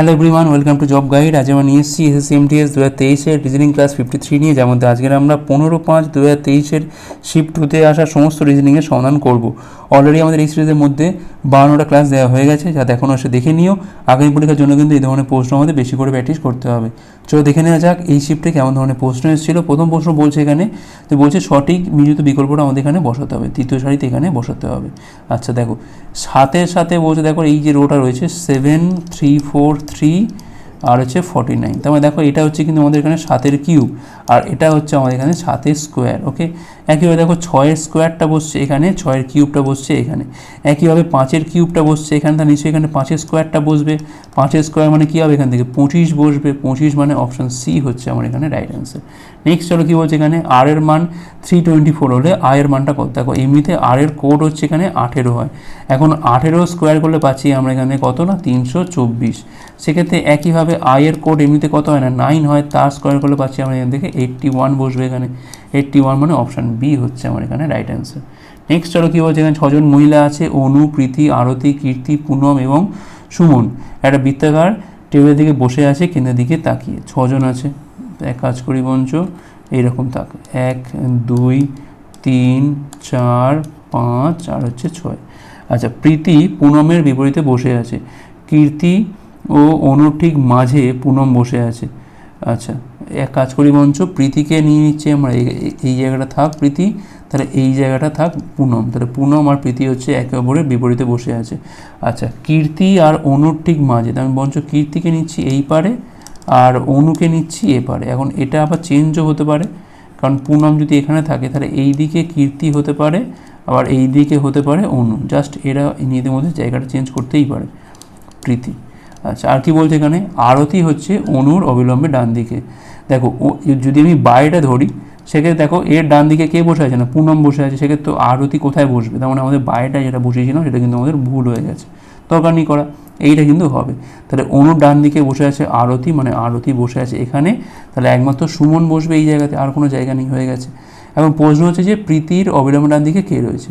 Hello everyone welcome to job guide আজ আমরা নিয়ে এসেছি এসএসসি এমটিএস দু হাজার তেইশের রিজনিং ক্লাস ফিফটি থ্রি নিয়ে, যার মধ্যে আজকের আমরা পনেরো পাঁচ দু হাজার তেইশের শিফট টুতে আসা সমস্ত রিজনিংয়ের সমাধান করব। অলরেডি আমাদের এই সিরিজের মধ্যে বারোটা ক্লাস দেওয়া হয়ে গেছে, যাতে এখনও এসে দেখে নিও। আগামী পরীক্ষার জন্য কিন্তু এই ধরনের প্রশ্ন আমাদের বেশি করে প্র্যাকটিস করতে হবে। চলো দেখে নেওয়া যাক এই শিফটে কেমন ধরনের প্রশ্ন এসেছিল। প্রথম প্রশ্ন বলছে এখানে যে, বলছে সঠিক মিলিত বিকল্পটা আমাদের এখানে বসাতে হবে। তৃতীয় সারিতে এখানে বসাতে হবে। আচ্ছা দেখো। সাতের সাথে বলছে, দেখো, এই যে রোটা রয়েছে সেভেন থ্রি ফোর থ্রি আর হচ্ছে ফর্টি নাইন তার মানে দেখো এটা হচ্ছে কিন্তু আমাদের এখানে সাতের কিউব, আর এটা হচ্ছে আমাদের এখানে সাতের স্কোয়ার ওকে একইভাবে দেখো ছয়ের স্কোয়ারটা বসছে এখানে, ছয়ের কিউবটা বসছে এখানে। একইভাবে পাঁচের কিউবটা বসছে এখানে, তার নিশ্চয়ই এখানে পাঁচের স্কোয়ারটা বসবে। পাঁচের স্কোয়ার মানে কী হবে এখান থেকে? পঁচিশ বসবে। পঁচিশ মানে অপশান সি হচ্ছে আমার এখানে রাইট অ্যান্সার নেক্সট চলো কী বলছে এখানে? আর এর মান থ্রি টোয়েন্টি ফোর হলে আই এর মানটা কত? দেখো, এমনিতে আর এর কোড হচ্ছে এখানে আঠেরো হয়। এখন আঠেরো স্কোয়ার করলে পাচ্ছি আমরা এখানে কত না? তিনশো চব্বিশ। সেক্ষেত্রে একইভাবে আই এর কোড এমনিতে কত হয় না? নাইন হয়, তার স্কোয়ার করলে পাচ্ছি আমরা এখান থেকে এইট্টি ওয়ান বসবে এখানে। এইট্টি ওয়ান মানে অপশান বি হচ্ছে আমার এখানে রাইট অ্যান্সার নেক্সট চলো কী বলছে এখানে? ছজন মহিলা আছে, অনু, প্রীতি, আরতি, কীর্তি, পুনম এবং সুমন। একটা বৃত্তাকার টেবিলের দিকে বসে আছে, কেন্দ্রের দিকে তাকিয়ে। ছজন আছে। এক কাজ করি বঞ্চ, এইরকম থাক। এক, দুই, তিন, চার, পাঁচ আর হচ্ছে ছয়। আচ্ছা প্রীতি পুনমের বিপরীতে বসে আছে। কীর্তি ও অনুর ঠিক মাঝে পুনম বসে আছে। আচ্ছা এক কাজ করি মঞ্চ প্রীতিকে নিয়ে নিচ্ছে আমরা এই- জায়গাটা থাক প্রীতি, তাহলে এই জায়গাটা থাক পুনম। তাহলে পুনম আর প্রীতি হচ্ছে একে অপরের বিপরীতে বসে আছে। আচ্ছা কীর্তি আর অনুর ঠিক মাঝে আমি বঞ্চ কীর্তিকে নিচ্ছি এই পারে আর অনুকে নিচ্ছি এপারে এখন এটা আবার চেঞ্জও হতে পারে, কারণ পুনম যদি এখানে থাকে, তাহলে এই দিকে কীর্তি হতে পারে, আবার এই দিকে হতে পারে অনু। জাস্ট এরা নিজেদের মধ্যে জায়গাটা চেঞ্জ করতেই পারে, প্রীতি। আচ্ছা আর কি বলছে এখানে? আরতি হচ্ছে অনুর অবিলম্বে ডান দিকে। দেখো যদি আমি বাইরেটা ধরি, সেক্ষেত্রে দেখো, এর ডান দিকে কে বসে আছে না? পুনম বসে আছে। সেক্ষেত্রে তো আরতি কোথায় বসবে? তার মানে আমাদের বাইরেটা যেটা বসিয়েছিলাম, সেটা কিন্তু আমাদের ভুল হয়ে গেছে। দরকার নেই করা, এইটা কিন্তু হবে। তাহলে অনুর ডান দিকে বসে আছে আরতি মানে আরতি বসে আছে এখানে। তাহলে একমাত্র সুমন বসবে এই জায়গাতে, আর কোনো জায়গা নেই, হয়ে গেছে। এবং প্রশ্ন হচ্ছে যে প্রীতির অবিলম্বে ডান দিকে কে রয়েছে?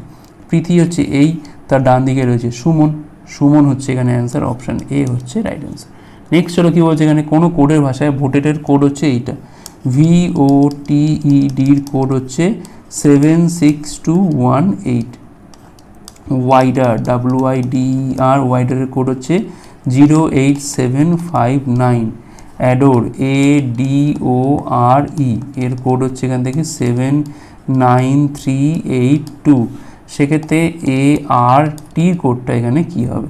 প্রীতি হচ্ছে এই, তার ডান দিকে রয়েছে সুমন। সুমন হচ্ছে এখানে অ্যান্সার অপশান এ হচ্ছে রাইট অ্যান্সার নেক্সট চলো কী বলছে এখানে? কোনো কোডের ভাষায় ভোটেটের কোড হচ্ছে এইটা। ভি ও কোড হচ্ছে seven six two one eight wider W I D R ওয়াইডারের code হচ্ছে zero eight seven five nine adore A D O R E এর কোড হচ্ছে এখান থেকে seven nine three eight two সেক্ষেত্রে এ আর টির কোডটা এখানে কী হবে?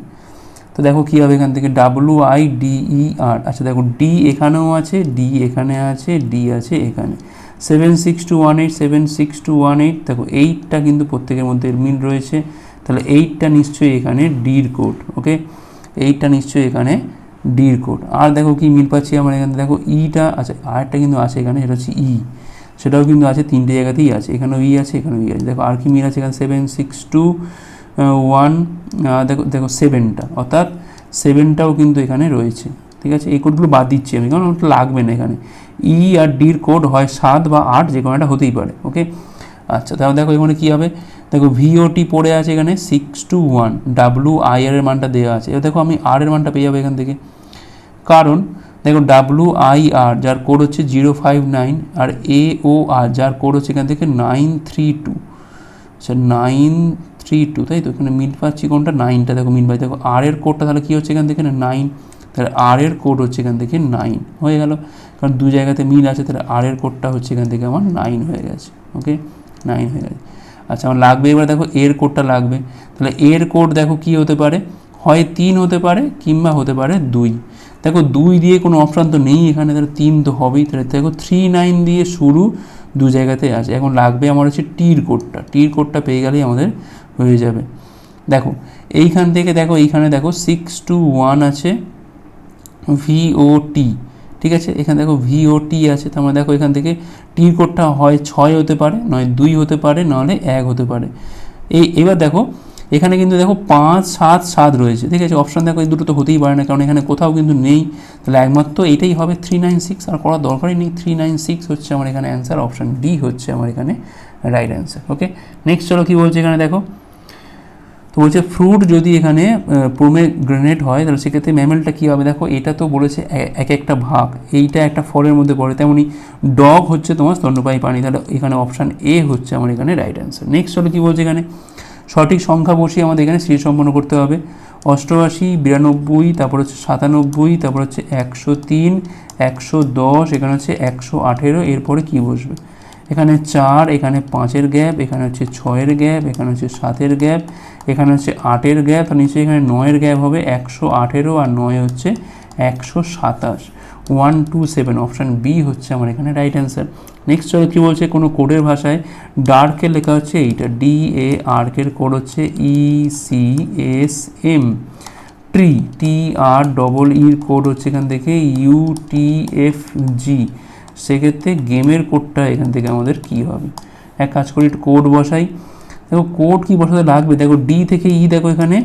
তো দেখো কী হবে এখান থেকে W I D E R আচ্ছা দেখো ডি এখানেও আছে ডি এখানে আছে ডি আছে এখানে। Seven six two one eight seven six two one eight দেখো এইটটা কিন্তু প্রত্যেকের মধ্যে মিল রয়েছে। তাহলে এইটটা নিশ্চয়ই এখানে ডির কোড, ওকে? এইটটা নিশ্চয়ই এখানে ডির কোড। আর দেখো কি মিল পাচ্ছি আমরা এখানে? দেখো ইটা আচ্ছা আরটা কিন্তু আছে এখানে, সেটা হচ্ছে ই। সেটাও কিন্তু আছে, তিনটে জায়গাতেই আছে। এখানেও ই আছে, এখানেও ই আছে। দেখো আর কি মিল আছে এখানে? সেভেন সিক্স টু ওয়ান দেখো দেখো সেভেনটা অর্থাৎ সেভেনটাও কিন্তু এখানে রয়েছে। ঠিক আছে? এই কোডগুলো বাদ দিচ্ছি আমি, কারণ লাগবে না এখানে। ই আর ডির কোড হয় সাত বা আট, যে কোনো একটা হতেই পারে, ওকে? আচ্ছা তাহলে দেখো এখানে কী হবে? দেখো ভিওটি পড়ে আছে এখানে six two one W I এর মানটা দেওয়া আছে। এবার দেখো আমি আর এর মানটা পেয়ে যাব এখান থেকে। কারণ দেখো ডাব্লু আই আর যার কোড হচ্ছে জিরো ফাইভ নাইন আর এ ও আর যার কোড হচ্ছে এখান থেকে নাইন থ্রি টু আচ্ছা নাইন থ্রি টু তাই তো? এখানে মিল পাচ্ছি কোনটা? নাইনটা দেখো মিল পাচ্ছি। দেখো আর এর কোডটা তাহলে কী হচ্ছে এখান থেকে? না নাইন তাহলে আর এর কোড হচ্ছে এখান থেকে নাইন হয়ে গেল। কারণ দু জায়গাতে মিল আছে, তাহলে আর এর কোডটা হচ্ছে এখান থেকে আমার নাইন হয়ে গেছে। ওকে নাইন হয়ে গেছে আচ্ছা আমার লাগবে, এবার দেখো এর কোডটা লাগবে। তাহলে এর কোড দেখো কি হতে পারে? হয় তিন হতে পারে কিংবা হতে পারে দুই। দেখো দুই দিয়ে কোনো অপশান তো নেই এখানে, তাহলে তিন তো হবেই। তাহলে দেখো থ্রি নাইন দিয়ে শুরু দু জায়গাতে আছে। এখন লাগবে আমার হচ্ছে টির কোডটা টির কোডটা পেয়ে গেলেই আমাদের হয়ে যাবে। দেখো, এইখান থেকে দেখো, এইখানে দেখো সিক্স টু ওয়ান আছে ভিওটি ঠিক আছে? এখানে দেখো ভিওটি আছে তার মানে দেখো এখান থেকে টির কোডটা হয় ছয় হতে পারে, নয় দুই হতে পারে, নাহলে এক হতে পারে। এই, এবার দেখো, এখানে কিন্তু দেখো পাঁচ, সাত সাত রয়েছে, ঠিক আছে? অপশান দেখো এই দুটো তো হতেই পারে না, কারণ এখানে কোথাও কিন্তু নেই। তাহলে একমাত্র এটাই হবে থ্রি নাইন সিক্স আর করার দরকারই নেই থ্রি নাইন সিক্স হচ্ছে আমার এখানে অ্যান্সার অপশান ডি হচ্ছে আমার এখানে রাইট অ্যান্সার ওকে নেক্সট চলো কী বলছে এখানে দেখো? তো বলছে ফ্রুট যদি এখানে প্রোমে গ্রেনেড হয়, তাহলে সেক্ষেত্রে ম্যামেলটা কী হবে? দেখো, এটা তো বলেছে এক একটা ভাগ। এইটা একটা ফলের মধ্যে পড়ে। তেমনি ডগ হচ্ছে তোমার স্তন্যপায়ী প্রাণী। তাহলে এখানে অপশান এ হচ্ছে আমার এখানে রাইট অ্যান্সার নেক্সট হলো কী বলছে এখানে? সঠিক সংখ্যা বসিয়ে আমাদের এখানে সিরিজ সম্পন্ন করতে হবে। অষ্টআশি, বিরানব্বই, তারপর হচ্ছে সাতানব্বই, তারপর হচ্ছে একশো তিন, একশো দশ, এখানে হচ্ছে একশো আঠেরো, এরপরে কী বসবে? এখানে চার, এখানে পাঁচের গ্যাপ, এখানে হচ্ছে ছয়ের গ্যাপ, এখানে হচ্ছে সাতের গ্যাপ, এখানে হচ্ছে আটের গ্যাপ, আর নিচে এখানে নয়ের গ্যাপ হবে একশো আঠেরো আর নয় হচ্ছে একশো সাতাশ। One, two, seven, option B হচ্ছে আমার এখানে রাইট অ্যান্সার নেক্সট চলো কী বলছে? কোনো কোডের ভাষায় ডার্কে লেখা হচ্ছে এইটা। ডি এ আর্কের কোড হচ্ছে E C S M tree T R double ইর কোড হচ্ছে এখান থেকে ইউ টি এফ জি সেক্ষেত্রে গেমের কোডটা এখান থেকে আমাদের কি হবে? এক কাজ করি কোড বসাই। দেখো কোড কি বসাতে লাগবে? দেখো ডি থেকে ই দেখো এখানে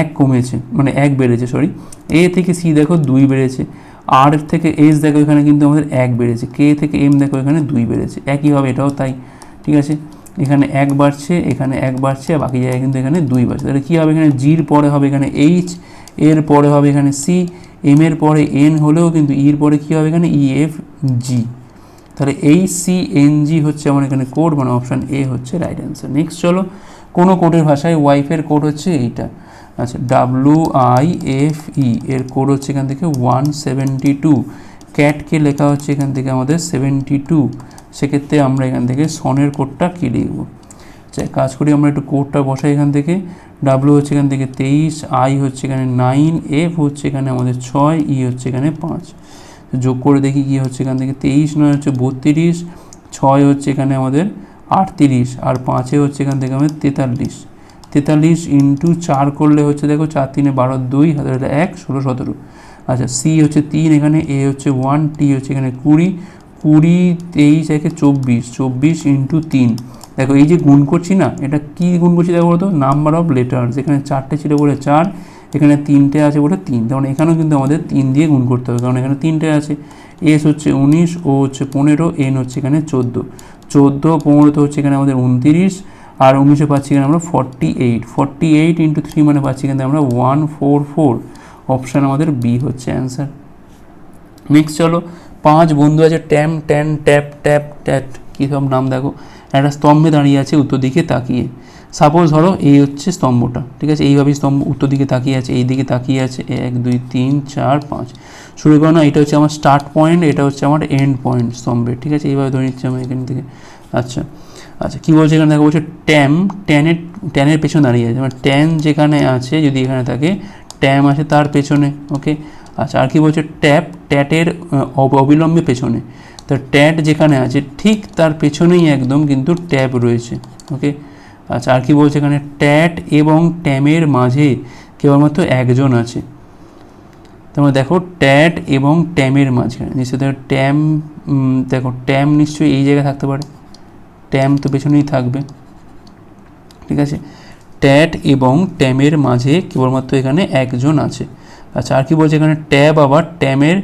এক কমেছে মানে এক বেড়েছে সরি এ থেকে সি দেখো দুই বেড়েছে। আর থেকে এস দেখো এখানে কিন্তু আমাদের এক বেড়েছে। কে থেকে এম দেখো এখানে দুই বেড়েছে। একইভাবে এটাও তাই, ঠিক আছে? এখানে এক বাড়ছে, এখানে এক বাড়ছে, আর বাকি জায়গায় কিন্তু এখানে দুই বাড়ছে। তাহলে কী হবে এখানে জির পরে হবে এখানে এইচ এর পরে হবে এখানে সি এম এর পরে এন হলেও কিন্তু ইর পরে কী হবে এখানে? ই এফ জি তাহলে এই সি এন জি হচ্ছে আমার এখানে কোড মানে অপশান এ হচ্ছে রাইট অ্যান্সার নেক্সট চলো, কোনো কোডের ভাষায় ওয়াইফের কোড হচ্ছে এইটা। আচ্ছা ডাব্লু আই এফ ই এর কোড হচ্ছে এখান থেকে ওয়ান সেভেন্টি টু ক্যাটকে লেখা হচ্ছে এখান থেকে আমাদের সেভেন্টি টু সেক্ষেত্রে আমরা এখান থেকে সনের কোডটা কী লিখব? এক কাজ করি আমরা একটু কোডটা বসাই এখান থেকে। ডাব্লু হচ্ছে এখান থেকে তেইশ আই হচ্ছে এখানে নাইন এফ হচ্ছে এখানে আমাদের ছয় ই হচ্ছে এখানে পাঁচ। যোগ করে দেখি কী হচ্ছে এখান থেকে। তেইশ নয় হচ্ছে বত্রিশ, ছয় হচ্ছে এখানে আমাদের আটত্রিশ, আর পাঁচে হচ্ছে এখান থেকে আমাদের তেতাল্লিশ। তেতাল্লিশ ইন্টু চার করলে হচ্ছে দেখো চার তিনে বারো দুই, হাজার এক, ষোলো, সতেরো। আচ্ছা সি হচ্ছে তিন এখানে এ হচ্ছে ওয়ান টি হচ্ছে এখানে কুড়ি। কুড়ি, তেইশ, একে চব্বিশ চব্বিশ ইন্টু তিন। দেখো, এই যে গুণ করছি না, এটা কি গুণ করছি দেখো বলতো? নাম্বার অফ লেটার্স এখানে চারটে ছিল বলে চার, এখানে তিনটে আছে বলে তিন। তখন এখানেও কিন্তু আমাদের তিন দিয়ে গুণ করতে হবে, কারণ এখানে তিনটে আছে। এস হচ্ছে উনিশ ও হচ্ছে পনেরো এন হচ্ছে এখানে চোদ্দ। চোদ্দ পনেরোতে হচ্ছে এখানে আমাদের উনতিরিশ, আর উনিশে পাচ্ছি এখানে আমরা forty eight forty eight into three মানে পাচ্ছি এখানে আমরা ওয়ান ফোর ফোর অপশান আমাদের বি হচ্ছে অ্যান্সার নেক্সট চলো, পাঁচ বন্ধু আছে ট্যাম ট্যান ট্যাপ ট্যাপ ট্যাট কী সব নাম দেখো? একটা স্তম্ভে দাঁড়িয়ে আছে উত্তর দিকে তাকিয়ে। সাপোজ ধরো এই হচ্ছে স্তম্ভটা, ঠিক আছে? এইভাবেই স্তম্ভ উত্তর দিকে তাকিয়ে আছে, এই দিকে তাকিয়ে আছে, এক, দুই, তিন, চার, পাঁচ। শুরু করো না এটা হচ্ছে আমার স্টার্ট পয়েন্ট এটা হচ্ছে আমার এন্ড পয়েন্ট স্তম্ভের, ঠিক আছে? এইভাবে ধরে নিচ্ছি আমি এখান থেকে। আচ্ছা আচ্ছা কী বলছে এখানে? দেখো, বলছে ট্যাম ট্যানের ট্যানের পেছনে দাঁড়িয়ে আছে। মানে ট্যান যেখানে আছে, যদি এখানে থাকে ট্যাম আছে তার পেছনে ওকে আচ্ছা আর কি বলছে? ট্যাপ ট্যাটের অব- অবিলম্বে পেছনে। তো ট্যাট যেখানে আছে, ঠিক তার পেছনেই একদম কিন্তু ট্যাব রয়েছে ওকে আচ্ছা আর কি বলছে এখানে? ট্যাট এবং ট্যামের মাঝে কেবলমাত্র একজন আছে। তোমরা দেখো, ট্যাট এবং ট্যামের মাঝখানে, নিশ্চয়ই দেখো, ট্যাম দেখো, ট্যাম নিশ্চয়ই এই জায়গায় থাকতে পারে। ট্যাম তো পেছনেই থাকবে, ঠিক আছে? ট্যাট এবং ট্যামের মাঝে কেবলমাত্র এখানে একজন আছে। আচ্ছা আর কি বলছে এখানে? ট্যাব আবার ট্যামের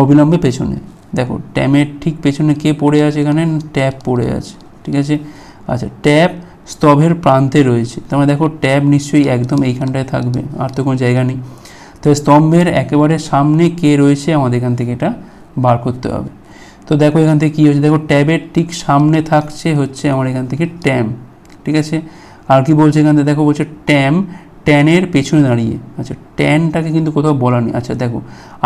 অবিলম্বে পেছনে। দেখো ট্যামের ঠিক পেছনে কে পড়ে আছে এখানে? ট্যাব পড়ে আছে, ঠিক আছে? আচ্ছা ট্যাব স্তভের প্রান্তে রয়েছে। তার মানে দেখো ট্যাব নিশ্চয়ই একদম এইখানটায় থাকবে, আর তো কোনো জায়গা নেই। তো স্তম্ভের একেবারে সামনে কে রয়েছে? আমাদের এখান থেকে এটা বার করতে হবে। তো দেখো, এখান থেকে কী হচ্ছে দেখো ট্যাবের ঠিক সামনে থাকছে হচ্ছে আমার এখান থেকে ট্যাম ঠিক আছে? আর কি বলছে এখান থেকে? দেখো, বলছে ট্যাম ট্যানের পেছনে দাঁড়িয়ে। আচ্ছা ট্যানটাকে কিন্তু কোথাও বলা নেই। আচ্ছা দেখো,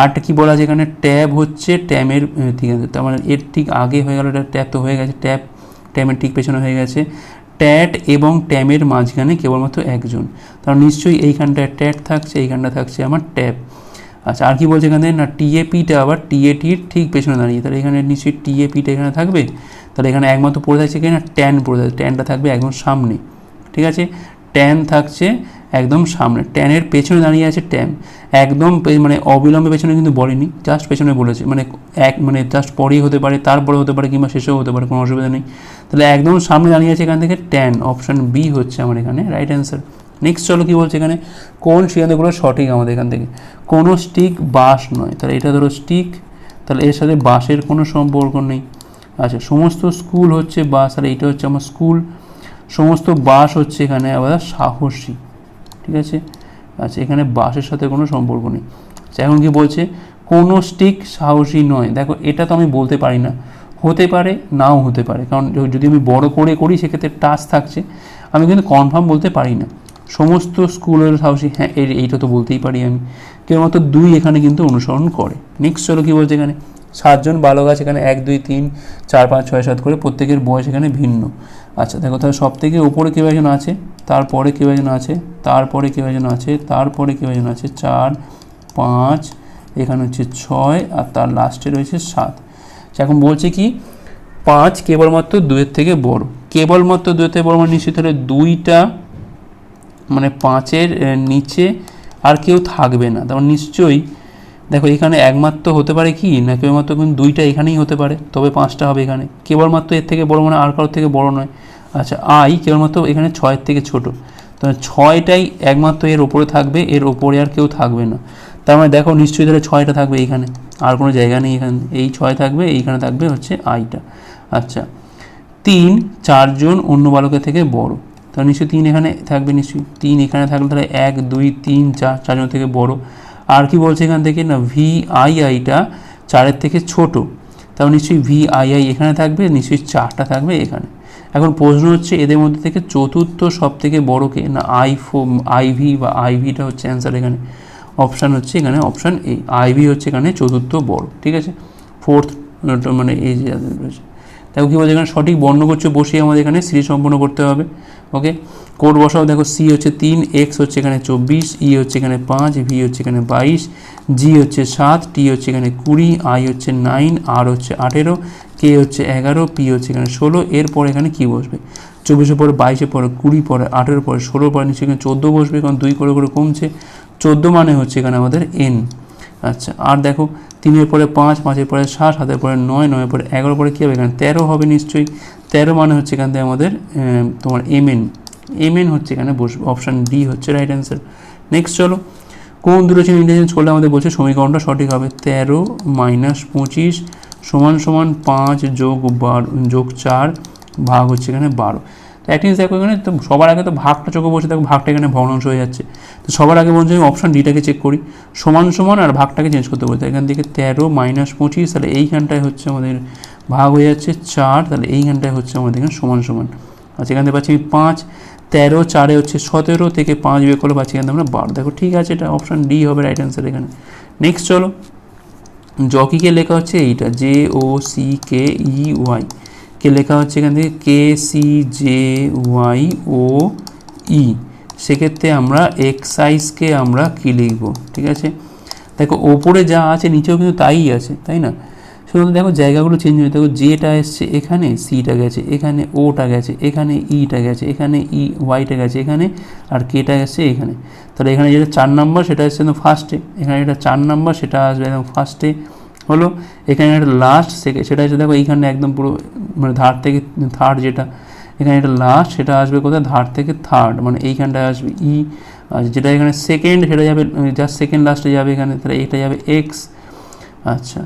আরটা কি বলা আছে এখানে? ট্যাব হচ্ছে ট্যামের ঠিক আছে, তার মানে এর ঠিক আগে হয়ে গেল, এটা ট্যাব তো হয়ে গেছে, ট্যাব, ট্যামের ঠিক পেছনে হয়ে গেছে। ট্যাট এবং ট্যামের মাঝখানে কেবলমাত্র একজন। তার নিশ্চয়ই এইখানটায় ট্যাট থাকছে, এইখানটা থাকছে আমার ট্যাব। আচ্ছা আর কি বলছে এখানে? না, টিএপিটা আবার টিএটির ঠিক পেছনে দাঁড়িয়ে। তাহলে এখানে নিশ্চয়ই টিএপিটা এখানে থাকবে? তাহলে এখানে একমাত্র পড়ে থাকছে কি? না, ট্যান পড়ে থাকছে। ট্যানটা থাকবে একদম সামনে। ঠিক আছে? ট্যান থাকছে একদম সামনে। ট্যানের পেছনে দাঁড়িয়ে আছে ট্যান। একদম মানে অবিলম্বে পেছনে কিন্তু বলেনি জাস্ট পেছনে বলেছে। মানে এক মানে জাস্ট পরেই হতে পারে, তারপরে হতে পারে কিংবা শেষেও হতে পারে, কোনো অসুবিধা নেই। তাহলে একদম সামনে দাঁড়িয়ে আছে এখান থেকে ট্যান। অপশান বি হচ্ছে আমার এখানে রাইট অ্যান্সার নেক্সট চলো কী বলছে এখানে? কোন সিদ্ধান্তগুলো সঠিক আমাদের এখান থেকে? কোনো স্টিক বাস নয়। তাহলে এটা ধরো স্টিক তাহলে এর সাথে বাসের কোনো সম্পর্ক নেই। আচ্ছা সমস্ত স্কুল হচ্ছে বাস আর এইটা হচ্ছে আমার স্কুল সমস্ত বাস হচ্ছে এখানে আবার সাহসী। ঠিক আছে? আচ্ছা এখানে বাসের সাথে কোনো সম্পর্ক নেই। আচ্ছা এখন কি বলছে? কোনো স্টিক সাহসী নয়। দেখো, এটা তো আমি বলতে পারি না। হতে পারে, নাও হতে পারে। কারণ যদি আমি বড় করে করি, সেক্ষেত্রে টাচ থাকছে। আমি কিন্তু কনফার্ম বলতে পারি না। সমস্ত স্কুলের সাহসী হ্যাঁ এই- এইটা তো বলতেই পারি আমি। কেবলমাত্র দুই এখানে কিন্তু অনুসরণ করে। নেক্সট চলো কী বলছে এখানে? সাতজন বালক আছে এখানে। এক, দুই, তিন, চার, পাঁচ, ছয়, সাত করে প্রত্যেকের বয়স এখানে ভিন্ন। আচ্ছা দেখো তাহলে সব থেকে ওপরে কেউ একজন আছে তারপরে কেউ একজন আছে তারপরে কেউ একজন আছে তারপরে কেউ একজন আছে চার পাঁচ এখানে হচ্ছে ছয় আর তার লাস্টে রয়েছে সাত। আচ্ছা, এখন বলছে কি পাঁচ কেবলমাত্র দুয়ের থেকে বড়। কেবলমাত্র দুয়ের থেকে বড় মানে নিশ্চিত হলে দুইটা মানে পাঁচের নিচে আর কেউ থাকবে না। তারপর নিশ্চয়ই দেখো, এখানে একমাত্র হতে পারে কি? না কেবলমাত্র কিন্তু দুইটা এখানেই হতে পারে? তবে পাঁচটা হবে এখানে। কেবলমাত্র এর থেকে বড় মানে আর কারোর থেকে বড় নয়। আচ্ছা আই কেবলমাত্র এখানে ছয়ের থেকে ছোট। তো ছয়টাই একমাত্র এর ওপরে থাকবে, এর ওপরে আর কেউ থাকবে না। তার মানে দেখো, নিশ্চয়ই তাহলে ছয়টা থাকবে এইখানে আর কোনো জায়গা নেই এখানে। এই ছয় থাকবে, এইখানে থাকবে হচ্ছে আইটা। আচ্ছা তিন চারজন অন্য বালকের থেকে বড়। তাহলে নিশ্চয়ই তিন এখানে থাকবে নিশ্চয়ই। তিন এখানে থাকলে তাহলে এক, দুই, তিন, চার চারজন থেকে বড়। আর কি বলছে এখান থেকে না ভি আই আইটা চারের থেকে ছোট। তাহলে নিশ্চয়ই ভি আই আই এখানে থাকবে, নিশ্চয়ই চারটা থাকবে এখানে। এখন প্রশ্ন হচ্ছে এদের মধ্যে থেকে চতুর্থ সব থেকে বড় কে? না আই ফো আইভি বা আইভিটা হচ্ছে অ্যান্সার এখানে। অপশান হচ্ছে এখানে অপশান এ আইভি হচ্ছে এখানে চতুর্থ বড়, ঠিক আছে? ফোর্থ মানে এই যে রয়েছে দেখো কী বলছে এখানে? সঠিক বর্ণগোচ্ছ বসিয়ে আমাদের এখানে সিরিজ সম্পন্ন করতে হবে। ওকে কোড বসাও, দেখো সি হচ্ছে তিন এক্স হচ্ছে এখানে চব্বিশ ই হচ্ছে এখানে পাঁচ ভি হচ্ছে এখানে বাইশ জি হচ্ছে সাত টি হচ্ছে এখানে কুড়ি আই হচ্ছে নাইন আর হচ্ছে আঠেরো কে হচ্ছে এগারো পি হচ্ছে এখানে ষোলো, এরপর এখানে কি বসবে? চব্বিশের পরে বাইশের পরে, কুড়ি পরে, আঠেরো পরে ষোলোর পরে নিশ্চয়ই এখানে চোদ্দ বসবে, কারণ দুই করে করে কমছে। চোদ্দ মানে হচ্ছে এখানে আমাদের এন আচ্ছা আর দেখো, তিনের পরে পাঁচ, পাঁচের পরে সাত, সাতের পরে নয়, নয়ের পরে এগারো, পরে কী হবে এখানে? তেরো হবে নিশ্চয়ই। তেরো মানে হচ্ছে এখান থেকে আমাদের তোমার এম এন এম এন হচ্ছে এখানে বসবে অপশান ডি হচ্ছে রাইট অ্যান্সার নেক্সট চলো, কোন দুটো চিহ্ন ইন্টারচেঞ্জ করলে আমাদের বলছে সমীকরণটা সঠিক হবে? তেরো মাইনাস পঁচিশ সমান সমান পাঁচ যোগ বারো, যোগ চার, ভাগ হচ্ছে এখানে বারো। একটা দেখো এখানে তো সবার আগে তো ভাগটা চোখে বসে দেখো, ভাগটা এখানে ভগ্নাংশ হয়ে যাচ্ছে। তো সবার আগে বলছে আমি অপশান ডিটাকে চেক করি। সমান সমান আর ভাগটাকে চেঞ্জ করতে বলতে এখান থেকে তেরো মাইনাস পঁচিশ, তাহলে এইখানটায় হচ্ছে আমাদের ভাগ হয়ে যাচ্ছে চার, তাহলে এইখানটায় হচ্ছে আমাদের এখানে সমান সমান। আচ্ছা এখান থেকে পাচ্ছি আমি পাঁচ, তেরো, চারে হচ্ছে সতেরো থেকে পাঁচ বিয়োগ করলে পাচ্ছি এখান থেকে আমরা বারো। দেখো ঠিক আছে, এটা অপশান ডি হবে রাইট অ্যান্সার এখানে। নেক্সট চলো জকিকে লেখা হচ্ছে এইটা J O C K E Y K লেখা হচ্ছে এখান থেকে? K C J Y O E সেক্ষেত্রে আমরা এক্সাইজকে আমরা কী লিখব? ঠিক আছে? দেখো, ওপরে যা আছে, নিচেও কিন্তু তাই আছে, তাই না? শুধু দেখো, জায়গাগুলো চেঞ্জ হয়ে দেখো জেটা এসছে এখানে সিটা গেছে এখানে ওটা গেছে এখানে ইটা গেছে এখানে ই ওয়াইটা গেছে এখানে, আর কেটা গেছে এখানে। তাহলে এখানে যেটা চার নাম্বার সেটা একদম ফার্স্টে এখানে যেটা চার নাম্বার সেটা আসবে একদম ফার্স্টে হলো, এখানে একটা লাস্ট সেটা হচ্ছে দেখো এইখানে একদম পুরো মানে ধার থেকে থার্ড যেটা, এখানে এটা লাস্ট সেটা আসবে কোথায়? ধার থেকে থার্ড মানে এইখানটায় আসবে ই আর যেটা এখানে সেকেন্ড সেটা যাবে জাস্ট সেকেন্ড লাস্টে যাবে এখানে, তাহলে এটা যাবে এক্স আচ্ছা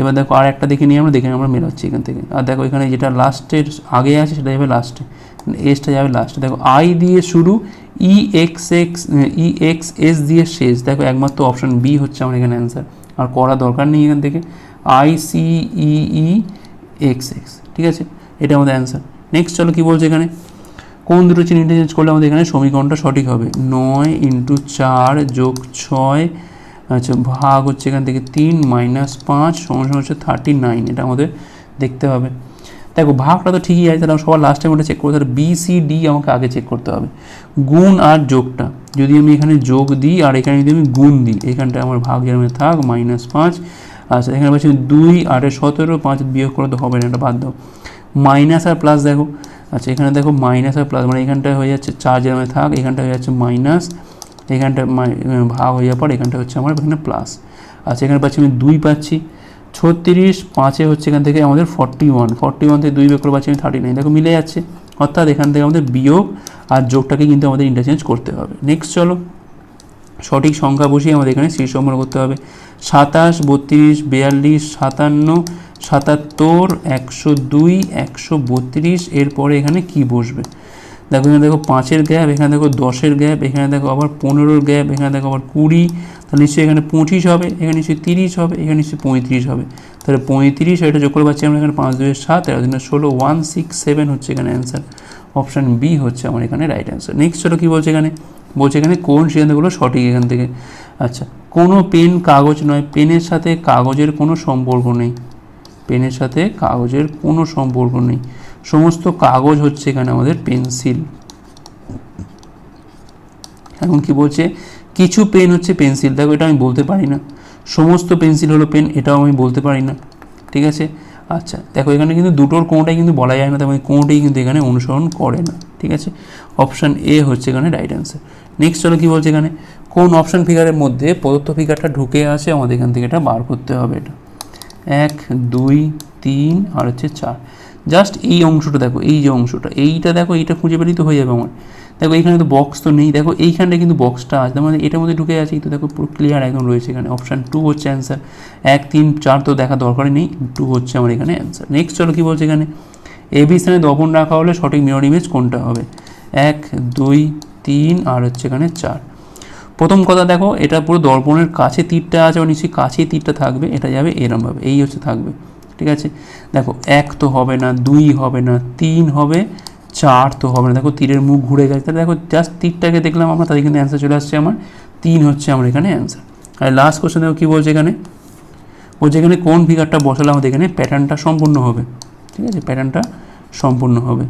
এবার দেখো আর একটা দেখে নিয়ে আমরা, দেখে আমরা মেলাচ্ছি এখান থেকে, আর দেখো এখানে যেটা লাস্টের আগে আছে, সেটা যাবে লাস্টে এসটা যাবে লাস্টে দেখো আই দিয়ে শুরু E X X E X S দিয়ে শেষ, দেখো একমাত্র অপশন বি হচ্ছে আমার এখানে অ্যান্সার আর করা দরকার নেই এখান থেকে। I C E X X ঠিক আছে? এটা আমাদের অ্যান্সার নেক্সট চলো কী বলছে এখানে? কোন দুটো চিহ্ন ইন্টারচেঞ্জ করলে আমাদের এখানে সমীকরণটা সঠিক হবে? নয় ইন্টু চার যোগ ছয় আচ্ছা ভাগ হচ্ছে এখান থেকে তিন মাইনাস পাঁচ সমস্যা হচ্ছে থার্টি নাইন এটা আমাদের দেখতে হবে। দেখো ভাগটা তো ঠিকই আছে, তাহলে সবার লাস্ট টাইম ওটা চেক করতে হবে বি সি ডি আমাকে আগে চেক করতে হবে। গুণ আর যোগটা। যদি আমি এখানে যোগ দিই, আর এখানে যদি আমি গুণ দিই, এখানটায় আমার ভাগ যেরকম থাক মাইনাস পাঁচ। আচ্ছা এখানে পাচ্ছি দুই, আটে সতেরো, পাঁচ বিয়োগ করে তো হবে না, এটা বাদ দাও। মাইনাস আর প্লাস দেখো। আচ্ছা এখানে দেখো মাইনাস আর প্লাস মানে এখানটায় হয়ে যাচ্ছে চার যেরকম থাক এখানটা হয়ে যাচ্ছে মাইনাস এখানটা ভাগ হয়ে যাওয়ার পর এখানটা হচ্ছে আমার এখানে প্লাস আচ্ছা এখানে পাচ্ছি আমি দুই পাচ্ছি। ছত্রিশ, পাঁচে হচ্ছে এখান থেকে আমাদের ফর্টি ওয়ান ফর্টি ওয়ান থেকে দুই বিয়োগ করে পাচ্ছি আমি থার্টি নাইন দেখো মিলে যাচ্ছে। অর্থাৎ এখান থেকে আমাদের বিয়োগ আর যোগটাকে কিন্তু আমাদের ইন্টারচেঞ্জ করতে হবে। নেক্সট চলো। সঠিক সংখ্যা বসিয়ে আমাদের এখানে শীর্ষ সম্পন্ন করতে হবে। সাতাশ, বত্রিশ, বিয়াল্লিশ, সাতান্ন, সাতাত্তর, একশো দুই, একশো বত্রিশ। এরপরে এখানে কি বসবে? দেখো, এখানে দেখো পাঁচের গ্যাপ, এখানে দেখো দশের গ্যাপ, এখানে দেখো আবার পনেরোর গ্যাপ, এখানে দেখো আবার কুড়ি। তাহলে নিশ্চয়ই এখানে পঁচিশ হবে, এখানে নিশ্চয়ই তিরিশ হবে, এখানে নিশ্চয়ই পঁয়ত্রিশ হবে। তাহলে পঁয়ত্রিশ এটা যোগ করে পাচ্ছি আমরা এখানে পাঁচ, দুই, সাত তেরো দিনের ষোলো ওয়ান সিক্স সেভেন হচ্ছে এখানে অ্যান্সার অপশান বি হচ্ছে আমার এখানে রাইট অ্যান্সার নেক্সট চলো কী বলছে এখানে? বলছে এখানে কোন সিদ্ধান্তগুলো সঠিক এখান থেকে। আচ্ছা কোনো পেন কাগজ নয় পেনের সাথে কাগজের কোনো সম্পর্ক নেই। পেনের সাথে কাগজের কোনো সম্পর্ক নেই। সমস্ত কাগজ হচ্ছে এখানে আমাদের পেন্সিল। এখন কি বলছে? কিছু পেন হচ্ছে পেন্সিল। দেখো, এটা আমি বলতে পারি না। সমস্ত পেন্সিল হলো পেন, এটাও আমি বলতে পারি না। ঠিক আছে? আচ্ছা দেখো, এখানে কিন্তু দুটোর কোনোটাই কিন্তু বলা যায় না তেমন কোনোটাই কিন্তু এখানে অনুসরণ করে না। ঠিক আছে? অপশান এ হচ্ছে এখানে রাইট অ্যান্সার নেক্সট চলো কী বলছে এখানে? কোন অপশান ফিগারের মধ্যে প্রদত্ত ফিগারটা ঢুকে আছে, আমাদের এখান থেকে এটা বার করতে হবে এটা। এক, দুই, তিন, আর হচ্ছে চার। জাস্ট এই অংশটা দেখো, এই যে অংশটা, এইটা দেখো, এইটা খুঁজে পেলেই তো হয়ে যাবে আমার। দেখো এইখানে তো বক্স তো নেই, দেখো এইখানটা কিন্তু বক্সটা আছে মানে এটার মধ্যে ঢুকে আছে, তো দেখো পুরো ক্লিয়ার একদম রয়েছে এখানে। অপশান টু হচ্ছে অ্যান্সার এক, তিন, চার তো দেখা দরকারই নেই টু হচ্ছে আমার এখানে অ্যান্সার নেক্সট চলো কী বলছে এখানে? এ বি স্থানে দপন রাখা হলে সঠিক মিরর ইমেজ কোনটা হবে? এক, দুই, তিন, আর হচ্ছে এখানে চার। প্রথম কথা দেখো, এটা পুরো দর্পণের কাছে তীরটা আছে বা নিশ্চয়ই কাছেই তীরটা থাকবে, এটা যাবে এরমভাবে, এই হচ্ছে থাকবে। ঠিক আছে? দেখো, এক তো হবে না, দুই হবে না, তিন হবে, চার তো হবে না। দেখো, তীরের মুখ ঘুরে গেছে। তাহলে দেখো জাস্ট তীরটাকে দেখলাম আমরা তাদের কিন্তু অ্যান্সার চলে আসছে আমার। তিন হচ্ছে আমার এখানে অ্যান্সার আর লাস্ট কোশ্চেন দেখো কী বলছে এখানে? বলছে এখানে কোন ফিগারটা বসালে আমাদের এখানে প্যাটার্নটা সম্পূর্ণ হবে? ঠিক আছে? প্যাটার্নটা সম্পূর্ণ হবে।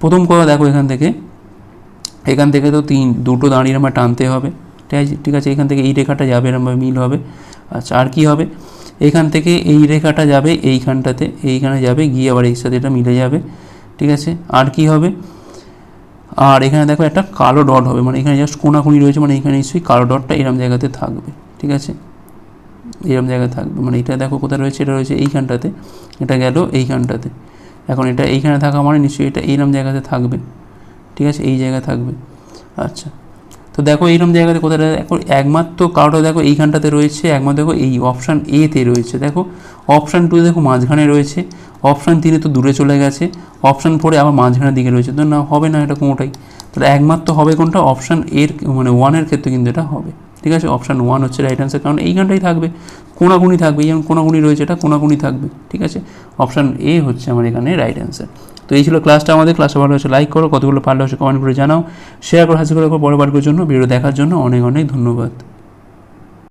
প্রথম কথা দেখো এখান থেকে। এখান থেকে তো তিন, দুটো দাঁড়িয়ে আমার টানতে হবে। ঠিক আছে? ঠিক আছে? এখান থেকে এই রেখাটা যাবে, এরমভাবে মিল হবে। আচ্ছা আর কী হবে? এখান থেকে এই রেখাটা যাবে এইখানটাতে, এইখানে যাবে, গিয়ে আবার এই সাথে এটা মিলে যাবে, ঠিক আছে? আর কি হবে? আর এখানে দেখো একটা কালো ডট হবে মানে এখানে জাস্ট কোনাকুনি রয়েছে মানে এখানে নিশ্চয়ই কালো ডটটা এরম জায়গাতে থাকবে, ঠিক আছে? এরম জায়গায় থাকবে মানে এটা দেখো কোথায় রয়েছে, এটা রয়েছে এইখানটাতে, এটা গেল এইখানটাতে। এখন এটা এইখানে থাকা মানে নিশ্চয়ই এটা এইরম জায়গাতে থাকবে, ঠিক আছে? এই জায়গায় থাকবে। আচ্ছা তো দেখো এইরকম জায়গাতে কোথায় দেখো একমাত্র কারোটা দেখো এইখানটাতে রয়েছে, একমাত্র দেখো এই অপশান এতে রয়েছে। দেখো অপশান টু দেখো মাঝখানে রয়েছে অপশান তিনে তো দূরে চলে গেছে অপশান ফোরে আবার মাঝখানের দিকে রয়েছে। তো না, হবে না এটা কোনোটাই। তাহলে একমাত্র হবে কোনটা? অপশান এর মানে ওয়ানের ক্ষেত্রে কিন্তু এটা হবে। ঠিক আছে? অপশান ওয়ান হচ্ছে রাইট অ্যান্সার কারণ এইখানটাই থাকবে। কোনাকুনি থাকবে যেমন কোনাকুনি রয়েছে, এটা কোনাকুনি থাকবে। ঠিক আছে? অপশান এ হচ্ছে আমার এখানে রাইট অ্যান্সার তো এই ছিল ক্লাসটা আমাদের। ক্লাসটা ভালো হয়েছে লাইক করো। কতগুলো পারলে হচ্ছে কমেন্ট করে জানাও। শেয়ার করে, হাসি করে বারবার জন্য ভিডিও দেখার জন্য অনেক অনেক ধন্যবাদ।